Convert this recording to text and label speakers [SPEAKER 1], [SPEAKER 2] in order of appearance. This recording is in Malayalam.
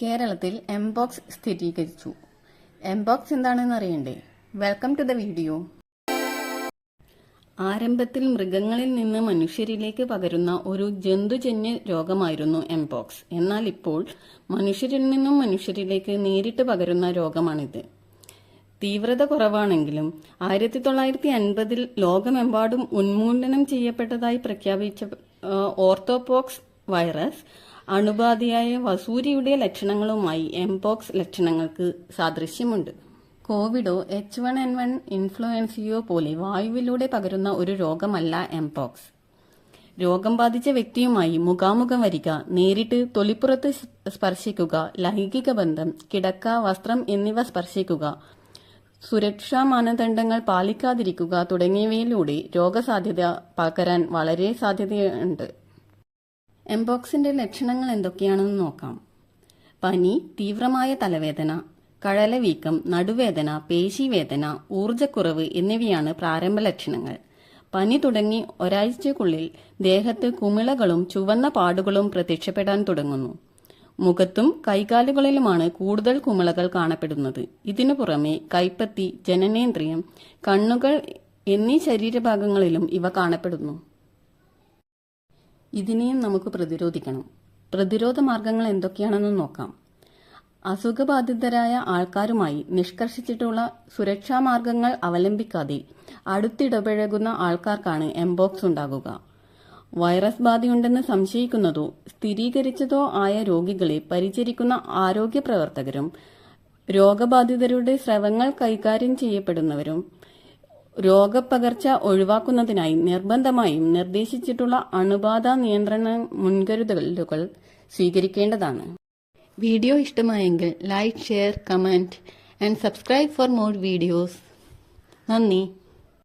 [SPEAKER 1] കേരളത്തിൽ എംബോക്സ് സ്ഥിരീകരിച്ചു. എംബോക്സ് എന്താണെന്ന് അറിയണ്ടേ? വെൽക്കം ടു ദ വീഡിയോ ആരംഭത്തിൽ മൃഗങ്ങളിൽ നിന്ന് മനുഷ്യരിലേക്ക് പകരുന്ന ഒരു ജന്തുജന്യ രോഗമായിരുന്നു എംബോക്സ് എന്നാൽ ഇപ്പോൾ മനുഷ്യരിൽ നിന്നും മനുഷ്യരിലേക്ക് നേരിട്ട് പകരുന്ന രോഗമാണിത്. തീവ്രത കുറവാണെങ്കിലും ആയിരത്തി തൊള്ളായിരത്തി അൻപതിൽ ലോകമെമ്പാടും ഉന്മൂലനം ചെയ്യപ്പെട്ടതായി പ്രഖ്യാപിച്ച ഓർത്തോപോക്സ് വൈറസ് അണുബാധയായ വസൂരിയുടെ ലക്ഷണങ്ങളുമായി എംപോക്സ് ലക്ഷണങ്ങൾക്ക് സാദൃശ്യമുണ്ട്. കോവിഡോ എച്ച് വൺ എൻ വൺ ഇൻഫ്ലുവൻസിയോ പോലെ വായുവിലൂടെ പകരുന്ന ഒരു രോഗമല്ല എംപോക്സ് രോഗം ബാധിച്ച വ്യക്തിയുമായി മുഖാമുഖം വരിക നേരിട്ട് തൊലിപ്പുറത്ത് സ്പർശിക്കുക ലൈംഗിക ബന്ധം കിടക്ക വസ്ത്രം എന്നിവ സ്പർശിക്കുക സുരക്ഷാ മാനദണ്ഡങ്ങൾ പാലിക്കാതിരിക്കുക തുടങ്ങിയവയിലൂടെ രോഗസാധ്യത പകരാൻ വളരെ സാധ്യതയുണ്ട്. എംബോക്സിന്റെ ലക്ഷണങ്ങൾ എന്തൊക്കെയാണെന്ന് നോക്കാം. പനി തീവ്രമായ തലവേദന കഴലവീക്കം നടുവേദന പേശിവേദന ഊർജക്കുറവ് എന്നിവയാണ് പ്രാരംഭ ലക്ഷണങ്ങൾ. പനി തുടങ്ങി ഒരാഴ്ചക്കുള്ളിൽ ദേഹത്ത് കുമിളകളും ചുവന്ന പാടുകളും പ്രത്യക്ഷപ്പെടാൻ തുടങ്ങുന്നു. മുഖത്തും കൈകാലുകളിലുമാണ് കൂടുതൽ കുമിളകൾ കാണപ്പെടുന്നത്. ഇതിനു പുറമെ കൈപ്പത്തി ജനനേന്ദ്രിയം കണ്ണുകൾ എന്നീ ശരീരഭാഗങ്ങളിലും ഇവ കാണപ്പെടുന്നു. ഇതിനെയും നമുക്ക് പ്രതിരോധിക്കണം. പ്രതിരോധ മാർഗങ്ങൾ എന്തൊക്കെയാണെന്ന് നോക്കാം. അസുഖബാധിതരായ ആൾക്കാരുമായി നിഷ്കർഷിച്ചിട്ടുള്ള സുരക്ഷാ മാർഗങ്ങൾ അവലംബിക്കാതെ അടുത്തിടപഴകുന്ന ആൾക്കാർക്കാണ് എംബോക്സ് ഉണ്ടാകുക. വൈറസ് ബാധയുണ്ടെന്ന് സംശയിക്കുന്നതോ സ്ഥിരീകരിച്ചതോ ആയ രോഗികളെ പരിചരിക്കുന്ന ആരോഗ്യ പ്രവർത്തകരും രോഗബാധിതരുടെ സ്രവങ്ങൾ കൈകാര്യം ചെയ്യപ്പെടുന്നവരും രോഗപ്പകർച്ച ഒഴിവാക്കുന്നതിനായി നിർബന്ധമായും നിർദ്ദേശിച്ചിട്ടുള്ള അണുബാധ നിയന്ത്രണ മുൻകരുതലുകൾ സ്വീകരിക്കേണ്ടതാണ്. വീഡിയോ ഇഷ്ടമായെങ്കിൽ like share comment and subscribe for more videos നന്ദി.